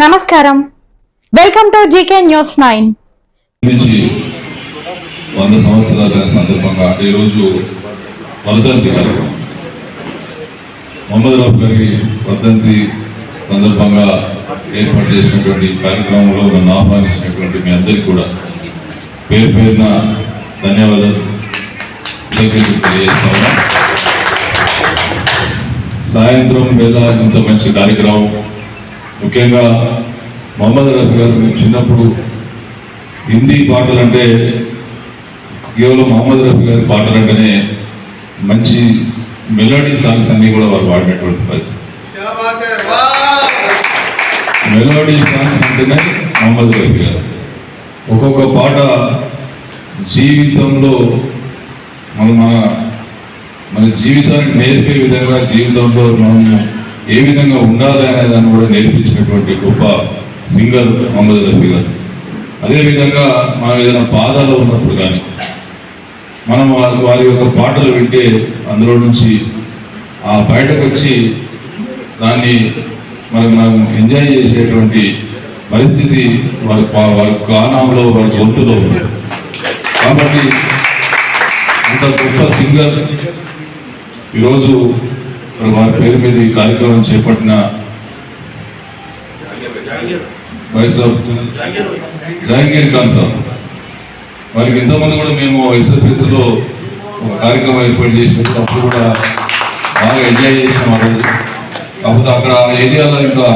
నమస్కారం. Welcome to GK news nine. వంద సంవత్సరాల సందర్భంగా ఈరోజు వర్ధంతి కార్యక్రమం. మొహమ్మద్ రఫ్ గారి వర్ధంతి సందర్భంగా ఏర్పాటు చేసినటువంటి కార్యక్రమంలో నన్ను ఆహ్వానించినటువంటి మీ అందరికీ కూడా పేరు పేరున ధన్యవాదాలు. తెలియజేస్తా సాయంత్రం వేళ ఇంత మంచి కార్యక్రమం ముఖ్యంగా మహమ్మద్ రఫీ గారు మేము చిన్నప్పుడు హిందీ పాటలు అంటే కేవలం మహమ్మద్ రఫీ గారి పాటలు అంటేనే మంచి మెలోడీ సాంగ్స్ అన్నీ కూడా వారు పాడినటువంటి పరిస్థితి. మెలోడీ సాంగ్స్ అంటేనే మహమ్మద్ రఫీ గారు. ఒక్కొక్క పాట జీవితంలో మనం మన మన జీవితానికి నేర్పే విధంగా జీవితంలో మనము ఏ విధంగా ఉండాలి అనే దాన్ని కూడా నేర్పించినటువంటి గొప్ప సింగర్ మహమ్మద్ రఫీ గారు. అదేవిధంగా మనం ఏదైనా బాధలో ఉన్నప్పుడు కానీ మనం వారి వారి యొక్క పాటలు వింటే అందులో నుంచి ఆ బయటకు వచ్చి దాన్ని మరి మనం ఎంజాయ్ చేసేటువంటి పరిస్థితి వారి పా- వారి గానంలో వారి గొంతులో ఉంది కాబట్టి అంత గొప్ప సింగర్ ఈరోజు మరి వారి పేరు మీద ఈ కార్యక్రమం చేపట్టిన వైస్ జహంగీర్ ఖాన్ సార్ వారికి ఎంతోమంది కూడా మేము ఎస్ఎఫ్ఎస్లో ఒక కార్యక్రమం ఏర్పాటు చేసినప్పుడు అప్పుడు కూడా బాగా ఎంజాయ్ చేసాం ఆ రోజు. కాకపోతే అక్కడ ఏరియాలో ఇంకా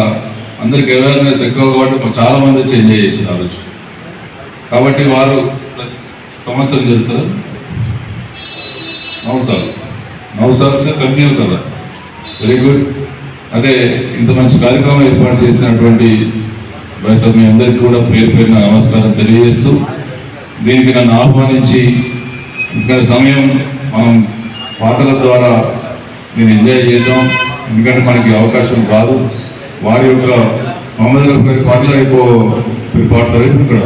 అందరికి అవేర్నెస్ ఎక్కువ కాబట్టి చాలా మంది వచ్చి ఎంజాయ్ చేసిన ఆ రోజు. కాబట్టి వారు సంవత్సరం జరుగుతారు now sir now sir sir continue కదా వెరీ గుడ్ అంటే ఇంత మంచి కార్యక్రమం ఏర్పాటు చేసినటువంటి వైఎస్ఆర్ మీ అందరికీ కూడా పేరు పేరున నమస్కారం తెలియజేస్తూ దీనికి నన్ను ఆహ్వానించి ఇక్కడ సమయం మనం పాటల ద్వారా నేను ఎంజాయ్ చేద్దాం. ఎందుకంటే మనకి అవకాశం రాదు వారి యొక్క మహమ్మద్ గారి పాటలు ఎక్కువ మీరు పాడతారు? ఇక్కడ.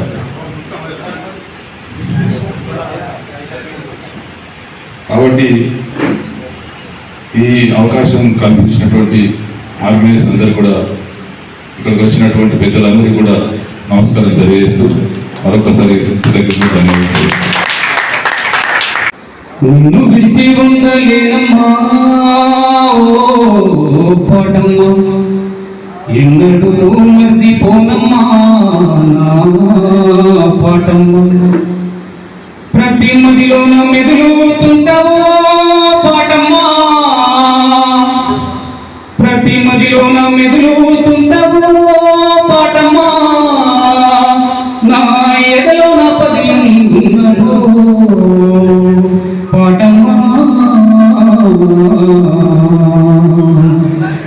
కాబట్టి ఈ అవకాశం కల్పించినటువంటి ఆర్గనైజర్స్ అందరూ కూడా ఇక్కడికి వచ్చినటువంటి పెద్దలందరికీ కూడా నమస్కారం తెలియజేస్తూ మరొకసారి నిన్ను విడిచి ఉండలేనమ్మా పాటమ్మా. ఎన్నడూ మసిపోనమ్మా పాటమ్మా. ప్రతి మదిలోన మెదులుతుంటావో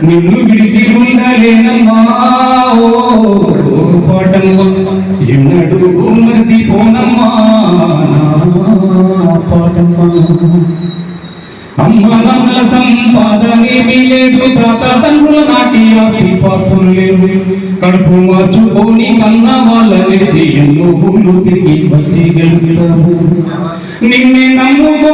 నిన్ను విడిచి ఉండలేనమ్మా పాటమ్మా ఎన్నడూ మరిసిపోనమ్మా పాటమ్మా. అమ్మ నాన్నల సంపాదనేమీ లేదు తాత తండ్రుల నాటి ఆస్తి పాస్తులు లేవు. కడుపు మార్చుకొని కన్న వాళ్ళ నిలిచి ఎన్నో ఊళ్ళు తిరిగి వచ్చి గెలుస్తాము నిన్నే నమ్ముకో